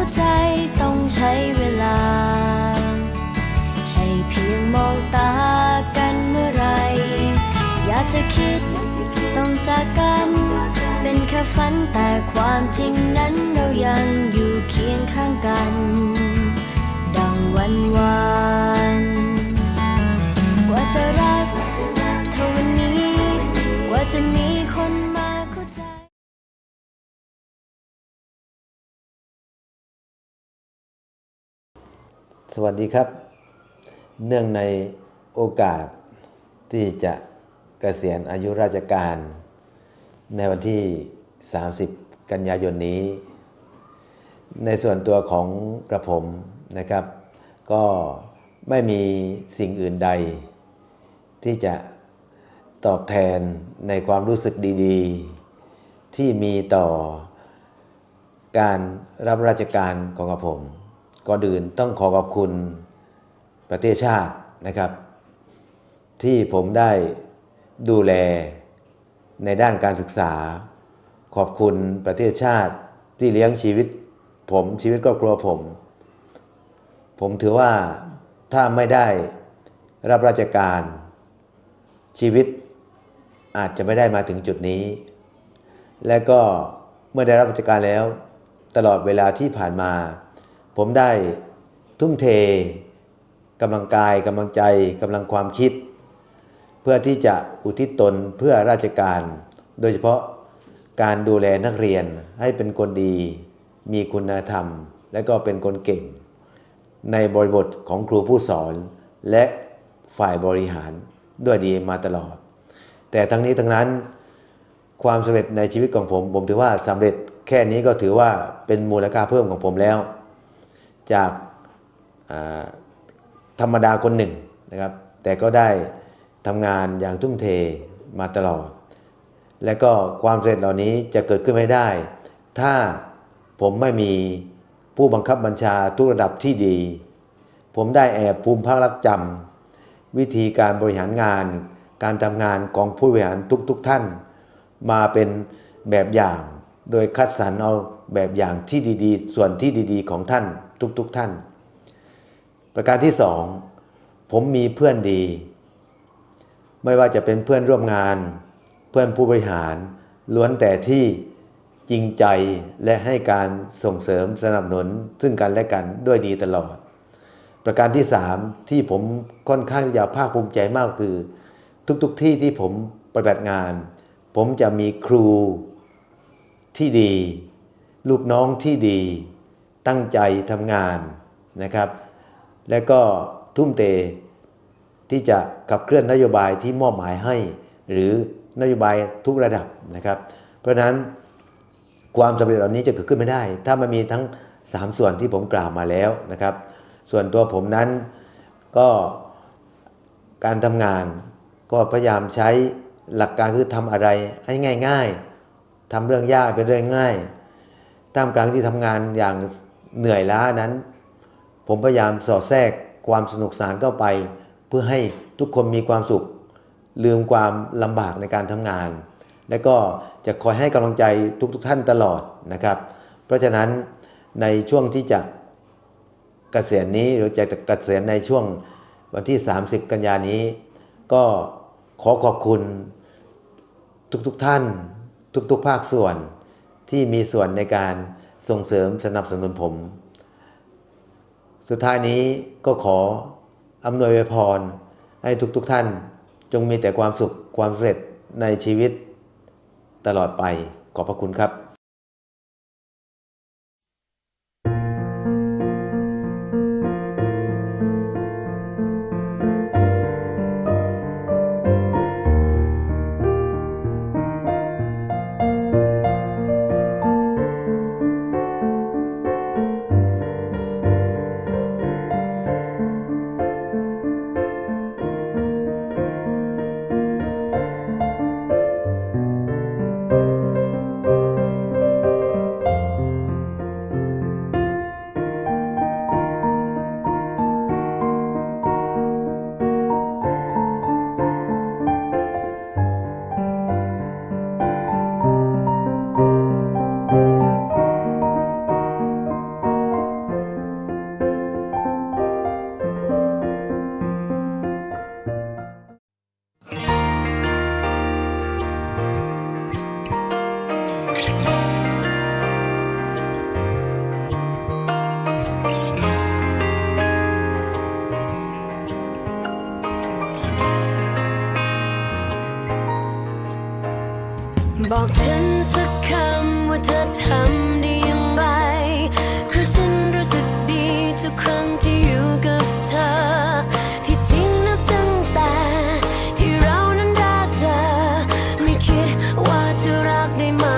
เข้าใจต้องใช้เวลา ใช่เพียงมองตากันเมื่อไร อยากจะคิดต้องจากกัน เป็นแค่ฝันแต่ความจริงนั้นเรายังอยู่เคียงข้างกัน ดังวันวานกว่าจะรักเท่าวันนี้ กว่าจะมีคน สวัสดีครับ เนื่องในโอกาสที่จะเกษียณอายุราชการ ในวันที่ 30 กันยายนนี้ ในส่วนตัวของกระผมนะครับ ก็ไม่มีสิ่งอื่นใด ที่จะตอบแทนในความรู้สึกดีๆ ที่มีต่อการรับราชการของกระผม ก่อนอื่นต้องขอขอบคุณประเทศชาตินะครับ ที่ผมได้ดูแลในด้านการศึกษา ขอบคุณประเทศชาติที่เลี้ยงชีวิต ผมชีวิตครอบครัวผม ผมถือว่าถ้าไม่ได้รับราชการชีวิตอาจจะไม่ได้มาถึงจุดนี้ และก็เมื่อได้รับราชการแล้ว ตลอดเวลาที่ผ่านมา ผมได้ทุ่มเทกำลังกายกำลังใจกำลังความคิด เพื่อที่จะอุทิศตนเพื่อราชการ โดยเฉพาะการดูแลนักเรียนให้เป็นคนดี มีคุณธรรม และก็เป็นคนเก่ง ในบริบทของครูผู้สอน และฝ่ายบริหารด้วยดีมาตลอด แต่ทั้งนี้ทั้งนั้น ความสำเร็จในชีวิตของผม ผมถือว่าสำเร็จแค่นี้ก็ถือว่าเป็นมูลค่าเพิ่มของผมแล้ว จากธรรมดาคนหนึ่งนะครับ แต่ก็ได้ทำงานอย่างทุ่มเทมาตลอด และก็ความสำเร็จเหล่านี้จะเกิดขึ้นไม่ได้ ถ้าผมไม่มีผู้บังคับบัญชาทุกระดับที่ดี ผมได้แอบภูมิภาครักจำวิธีการบริหารงาน การทำงานของผู้บริหารทุกๆทท่าน มาเป็นแบบอย่าง โดยคัดสรรเอาแบบอย่างที่ดีๆ ส่วนที่ดีๆ ของท่าน ทุกๆทท่าน ประการที่สองผมมีเพื่อนดี ไม่ว่าจะเป็นเพื่อนร่วมงาน เพื่อนผู้บริหาร ล้วนแต่ที่จริงใจและให้การส่งเสริมสนับสนุนซึ่งกันและกันด้วยดีตลอด ประการที่สามที่ผมค่อนข้างจะภาคภูมิใจมากคือ ทุกๆทที่ที่ผมปฏิบัติงาน ผมจะมีครูที่ดี ลูกน้องที่ดี ตั้งใจทำงานนะครับ และก็ทุ่มเทที่จะขับเคลื่อนนโยบายที่มอบหมายให้ หรือนโยบายทุกระดับนะครับ เพราะฉะนั้นความสำเร็จเหล่านี้จะเกิดขึ้นไม่ได้ ถ้ามันมีทั้ง 3 ส่วนที่ผมกล่าวมาแล้วนะครับ ส่วนตัวผมนั้นก็การทำงานก็พยายามใช้หลักการคือทำอะไรให้ง่าย ๆทำเรื่องยากเป็นเรื่องง่ายท่ามกลางที่ทำงานอย่าง เหนื่อยล้านั้น ผมพยายามสอดแทรกความสนุกสนานเข้าไป เพื่อให้ทุกคนมีความสุข ลืมความลำบากในการทำงาน และก็จะคอยให้กำลังใจทุกๆทท่านตลอดนะครับ เพราะฉะนั้นในช่วงที่จะเกษียณนี้หรือจะเกษียณในช่วงวันที่ 30 กันยานี้ ก็ขอขอบคุณทุกๆทท่าน ทุกๆภาคส่วนที่มีส่วนในการ ส่งเสริมสนับสนุนผม สุดท้ายนี้ก็ขออำนวยพรให้ทุกๆทท่าน จงมีแต่ความสุขความสำเร็จในชีวิตตลอดไปขอบพระคุณครับ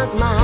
กไ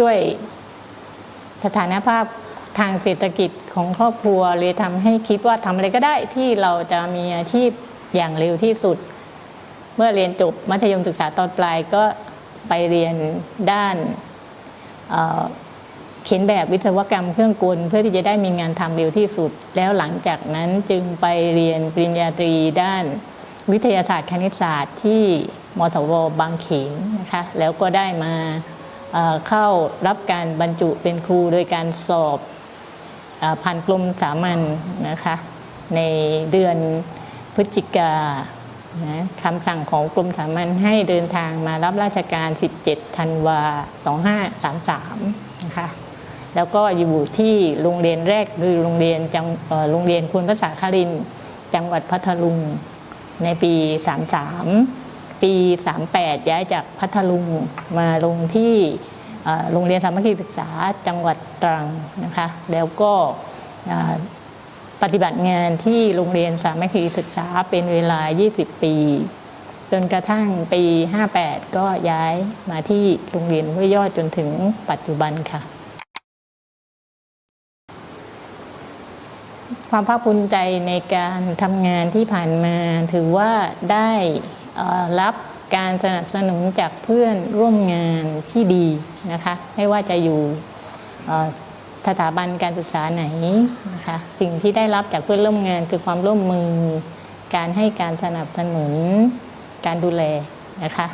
ด้วยสถานภาพทางเศรษฐกิจของครอบครัวเลยทำให้คิดว่าทำอะไรก็ได้ที่เราจะมีอาชีพอย่างเร็วที่สุด เมื่อเรียนจบมัธยมศึกษาตอนปลายก็ไปเรียนด้านเเขียนแบบวิศวกรรมเครื่องกลเพื่อที่จะได้มีงานทำเร็วที่สุด แล้วหลังจากนั้นจึงไปเรียนปริญญาตรีด้านวิทยาศาสตร์คณิตศาสตร์ที่มสวบางเขนนะคะแล้วก็ได้มา เข้ารับการบรรจุเป็นครูโดยการสอบอผ่านกลุ่มสามัญนะคะในเดือนพฤศจิกานะคำสั่งของกลุ่มสามัญให้เดินทางมารับราชการ 17 ธันวา 2533 นะคะ แล้วก็อยู่ที่โรงเรียนแรกคือโรงเรียนจังโรงเรียนคุณภาษาคาริน จังหวัดพัทลุงในปี 33 ปี 38 ย้ายจากพัทลุงมาลงที่โรงเรียนสามัคคีศึกษาจังหวัดตรังนะคะ แล้วก็ปฏิบัติงานที่โรงเรียนสามัคคีศึกษาเป็นเวลา 20 ปี จนกระทั่งปี 58 ก็ย้ายมาที่โรงเรียนห้วยยอดจนถึงปัจจุบันค่ะ ความภาคภูมิใจในการทำงานที่ผ่านมาถือว่าได้ รับการสนับสนุนจากเพื่อนร่วมงานที่ดีนะคะไม่ว่าจะอยู่สถาบันการศึกษาไหนนะคะสิ่งที่ได้รับจากเพื่อนร่วมงานคือความร่วมมือ การให้การสนับสนุนการดูแลนะคะ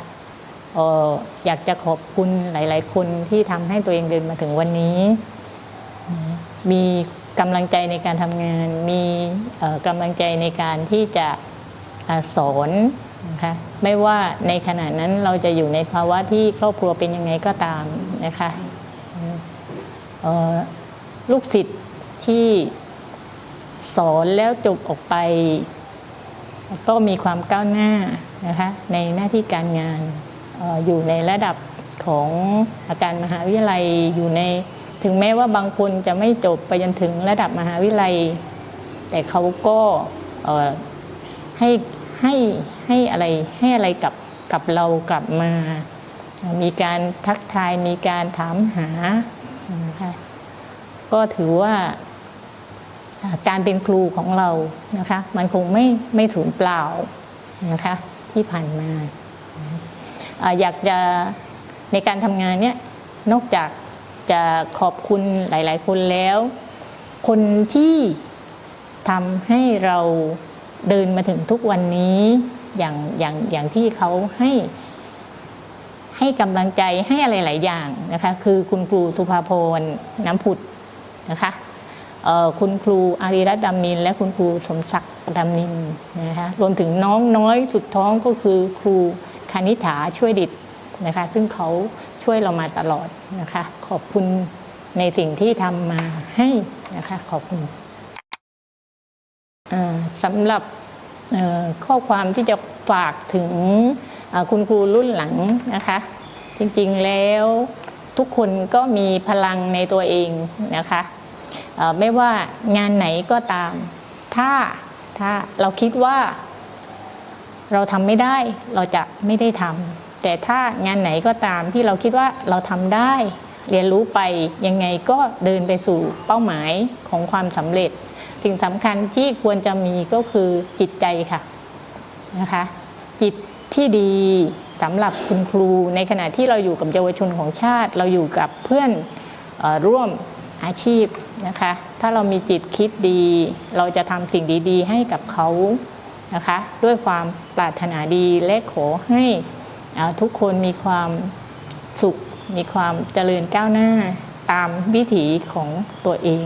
อยากจะขอบคุณหลาย ๆ คนที่ทำให้ตัวเองเดินมาถึงวันนี้ มีกำลังใจในการทำงาน มีกำลังใจในการที่จะอสอน นะคะไม่ว่าในขณะนั้นเราจะอยู่ในภาวะที่ครอบครัวเป็นยังไงก็ตามนะคะลูกศิษย์ที่สอนแล้วจบออกไป ก็มีความก้าวหน้านะคะในหน้าที่การงานออยู่ในระดับของอาจารย์มหาวิทยาลัยอยู่ในถึงแม้ว่าบางคนจะไม่จบไปจนถึงระดับมหาวิทยาลัย แต่เขาก็เอ่อให้ให้ ให้อะไรให้อะไรกับกับเรากลับมา มีการทักทายมีการถามหานะคะก็ถือว่าการเป็นครูของเรานะคะ มันคงไม่ไม่สูญเปล่านะคะที่ผ่านมาอยากจะในการทำงานเนี่ยนอกจากจะขอบคุณหลาย ๆ คนแล้ว คนที่ทำให้เราเดินมาถึงทุกวันนี้ อย่างอย่างอย่างที่เขาให้ ให้กำลังใจให้อะไรหลายอย่างนะคะ คือคุณครูสุภาพรน้ำผุดนะคะคุณครูอารีรัตน์ดำนิน และคุณครูสมศักดิ์ดำนินนะคะรวมถึงน้องน้อยสุดท้องก็คือครูคณิษฐาช่วยดิตนะคะ ซึ่งเขาช่วยเรามาตลอดนะคะ ขอบคุณในสิ่งที่ทำมาให้นะคะ ขอบคุณสำหรับ ข้อความที่จะฝากถึงคุณครูรุ่นหลังนะคะ จริงๆแล้วทุกคนก็มีพลังในตัวเองนะคะไม่ว่างานไหนก็ตาม ถ้าถ้าเราคิดว่า เราทำไม่ได้เราจะไม่ได้ทำแต่ถ้างานไหนก็ตามที่เราคิดว่าเราทำได้ เรียนรู้ไปยังไงก็เดินไปสู่เป้าหมายของความสำเร็จ สิ่งสำคัญที่ควรจะมีก็คือจิตใจค่ะนะคะ จิตที่ดีสำหรับคุณครู ในขณะที่เราอยู่กับเยาวชนของชาติ เราอยู่กับเพื่อนออร่วมอาชีพนะคะ ถ้าเรามีจิตคิดดี เราจะทำสิ่งดีๆ ให้กับเขานะคะ ด้วยความปรารถนาดีและขอให้ทุกคนมีความสุข มีความเจริญก้าวหน้าตามวิถีของตัวเอง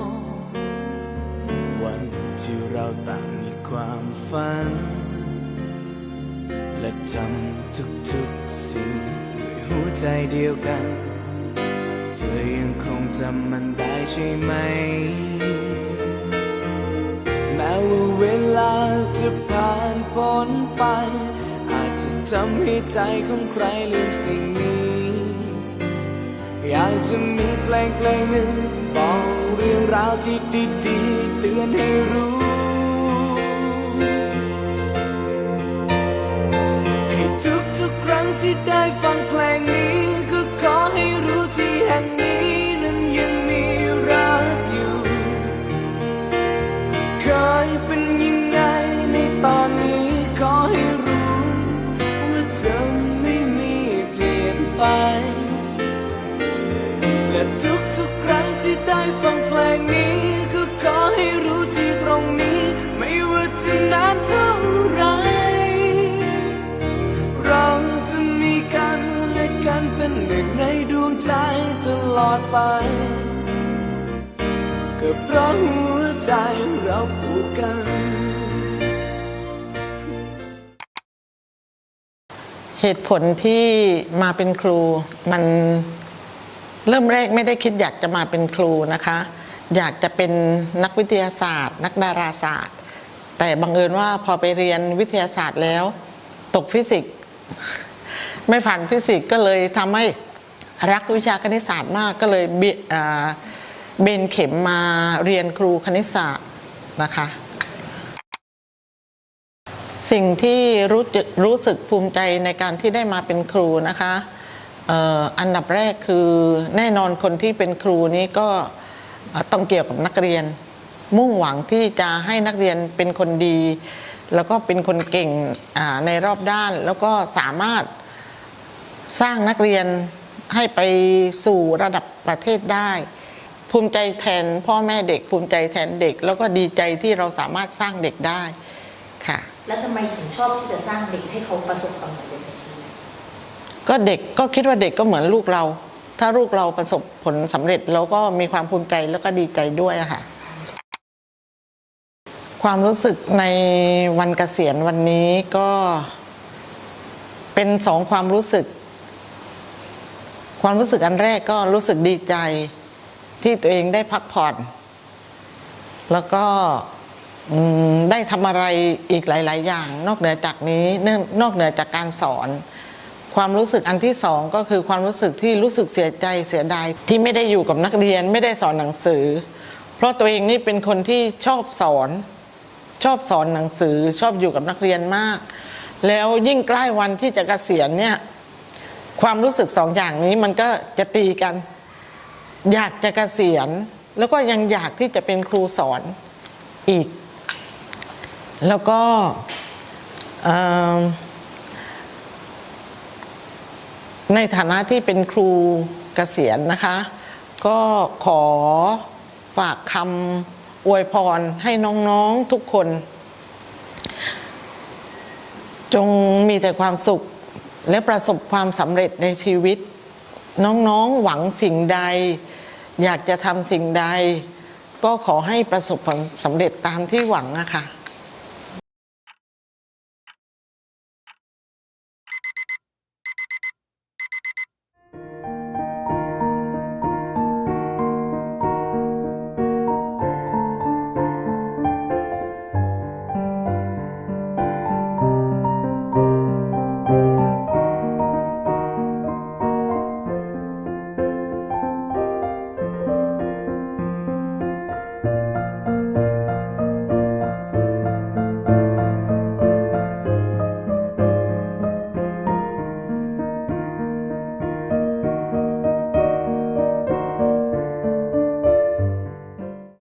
ต่างมีความฝัน และทำทุกๆสิ่งด้วยหัวใจเดียวกัน เธอยังคงจำมันได้ใช่ไหม แม้ว่าเวลาจะผ่านพ้นไป อาจจะทำให้ใจของใครลืมสิ่งนี้ อยากจะมีเพลงเพลงหนึ่งบอกเรื่องราวที่ดีๆเตือนให้รู้ ที่ได้ฟังเพลงนี้ ลอดไปก็เพราะหัวใจเราผูกกัน เหตุผลที่มาเป็นครูมันเริ่มแรกไม่ได้คิดอยากจะมาเป็นครูนะคะ อยากจะเป็นนักวิทยาศาสตร์ นักดาราศาสตร์ แต่บังเอิญว่าพอไปเรียนวิทยาศาสตร์แล้ว ตกฟิสิกส์ไม่ผ่านฟิสิกส์ก็เลยทำให้ รักวิชาคณิตศาสตร์มากก็เลยเบนเข็มมาเรียนครูคณิตศาสตร์นะคะ สิ่งที่รู้รู้สึกภูมิใจในการที่ได้มาเป็นครูนะคะอันดับแรกคือแน่นอนคนที่เป็นครูนี้ก็ต้องเกี่ยวกับนักเรียน มุ่งหวังที่จะให้นักเรียนเป็นคนดี แล้วก็เป็นคนเก่งในรอบด้าน แล้วก็สามารถสร้างนักเรียน ให้ไปสู่ระดับประเทศได้ ภูมิใจแทนพ่อแม่เด็ก ภูมิใจแทนเด็ก แล้วก็ดีใจที่เราสามารถสร้างเด็กได้ค่ะ แล้วทำไมถึงชอบที่จะสร้างเด็กให้เขาประสบความสำเร็จในชีวิตก็เด็กก็คิดว่าเด็กก็เหมือนลูกเรา ถ้าลูกเราประสบผลสำเร็จเราก็มีความภูมิใจแล้วก็ดีใจด้วยอะค่ะ ความรู้สึกในวันเกษียณวันนี้ก็เป็นสองความรู้สึก ความรู้สึกอันแรกก็รู้สึกดีใจที่ตัวเองได้พักผ่อน แล้วก็ได้ทำอะไรอีกหลาย ๆ อย่าง นอกเหนือจากนี้เนื่องนอกเหนือจากการสอน ความรู้สึกอันที่สองก็คือความรู้สึกที่รู้สึกเสียใจเสียดายที่ไม่ได้อยู่กับนักเรียนไม่ได้สอนหนังสือ เพราะตัวเองนี่เป็นคนที่ชอบสอน ชอบสอนหนังสือชอบอยู่กับนักเรียนมาก แล้วยิ่งใกล้วันที่จะเกษียณเนี่ย ความรู้สึกสองอย่างนี้มันก็จะตีกัน อยากจะเกษียณ แล้วก็ยังอยากที่จะเป็นครูสอนอีก แล้วก็ในฐานะที่เป็นครูเกษียณนะคะ ก็ขอฝากคำอวยพรให้น้องๆทุกคน จงมีแต่ความสุข และประสบความสำเร็จในชีวิต น้องๆหวังสิ่งใด อยากจะทำสิ่งใด ก็ขอให้ประสบผลสำเร็จตามที่หวังนะคะ